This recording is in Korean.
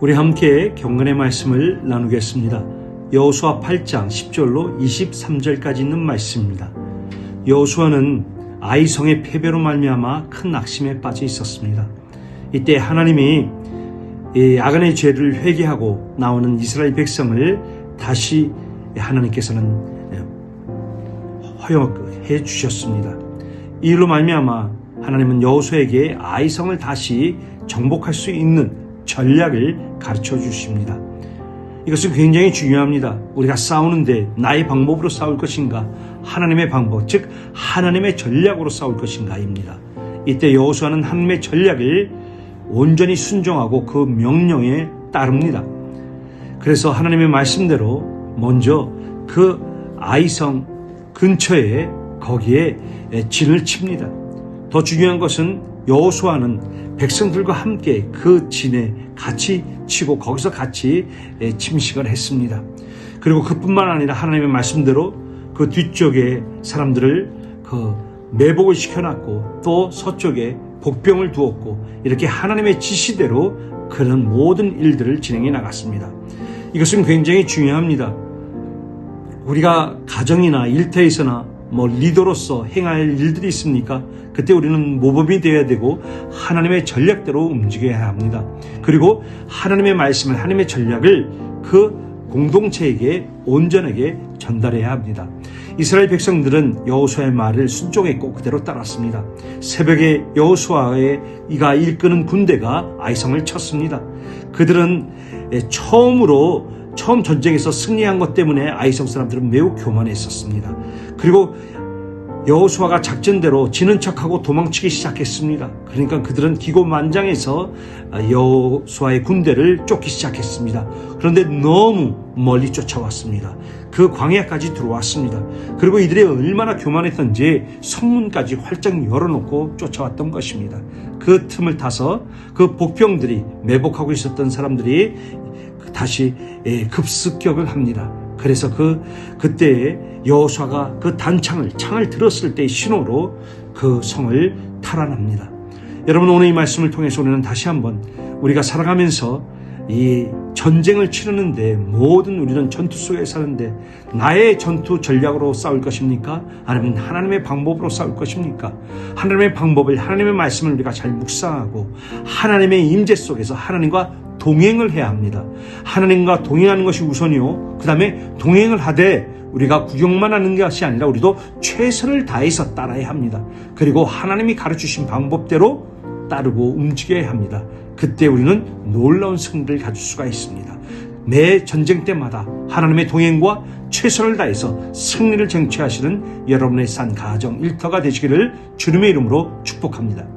우리 함께 경건의 말씀을 나누겠습니다. 여호수아 8장 10절로 23절까지 있는 말씀입니다. 여호수아는 아이성의 패배로 말미암아 큰 낙심에 빠져 있었습니다. 이때 하나님이 이 아간의 죄를 회개하고 나오는 이스라엘 백성을 다시 하나님께서는 허용해 주셨습니다. 이 일로 말미암아 하나님은 여호수에게 아이성을 다시 정복할 수 있는 전략을 가르쳐 주십니다. 이것은 굉장히 중요합니다. 우리가 싸우는데 나의 방법으로 싸울 것인가, 하나님의 방법, 즉 하나님의 전략으로 싸울 것인가입니다. 이때 여호수아는 하나님의 전략을 온전히 순종하고 그 명령에 따릅니다. 그래서 하나님의 말씀대로 먼저 그 아이성 근처에 거기에 진을 칩니다. 더 중요한 것은 여호수아는 백성들과 함께 그 진에 같이 치고 거기서 같이 침식을 했습니다. 그리고 그뿐만 아니라 하나님의 말씀대로 그 뒤쪽에 사람들을 그 매복을 시켜놨고 또 서쪽에 복병을 두었고 이렇게 하나님의 지시대로 그런 모든 일들을 진행해 나갔습니다. 이것은 굉장히 중요합니다. 우리가 가정이나 일터에서나 뭐 리더로서 행할 일들이 있습니까? 그때 우리는 모범이 되어야 되고 하나님의 전략대로 움직여야 합니다. 그리고 하나님의 말씀을 하나님의 전략을 그 공동체에게 온전하게 전달해야 합니다. 이스라엘 백성들은 여호수아의 말을 순종했고 그대로 따랐습니다. 새벽에 여호수아의 이가 일끄는 군대가 아이성을 쳤습니다. 그들은 처음으로 처음 전쟁에서 승리한 것 때문에 아이성 사람들은 매우 교만했었습니다. 그리고 여호수아가 작전대로 지는 척하고 도망치기 시작했습니다. 그러니까 그들은 기고만장해서 여호수아의 군대를 쫓기 시작했습니다. 그런데 너무 멀리 쫓아왔습니다. 그 광야까지 들어왔습니다. 그리고 이들이 얼마나 교만했던지 성문까지 활짝 열어놓고 쫓아왔던 것입니다. 그 틈을 타서 그 복병들이 매복하고 있었던 사람들이 다시 급습격을 합니다. 그래서 그 그때에 여호수아가 그 단창을 창을 들었을 때의 신호로 그 성을 탈환합니다. 여러분 오늘 이 말씀을 통해서 우리는 다시 한번 우리가 살아가면서 이 전쟁을 치르는데 모든 우리는 전투 속에 사는데 나의 전투 전략으로 싸울 것입니까? 아니면 하나님의 방법으로 싸울 것입니까? 하나님의 방법을 하나님의 말씀을 우리가 잘 묵상하고 하나님의 임재 속에서 하나님과 동행을 해야 합니다. 하나님과 동행하는 것이 우선이요. 그 다음에 동행을 하되 우리가 구경만 하는 것이 아니라 우리도 최선을 다해서 따라야 합니다. 그리고 하나님이 가르치신 방법대로 따르고 움직여야 합니다. 그때 우리는 놀라운 승리를 가질 수가 있습니다. 매 전쟁 때마다 하나님의 동행과 최선을 다해서 승리를 쟁취하시는 여러분의 산 가정 일터가 되시기를 주님의 이름으로 축복합니다.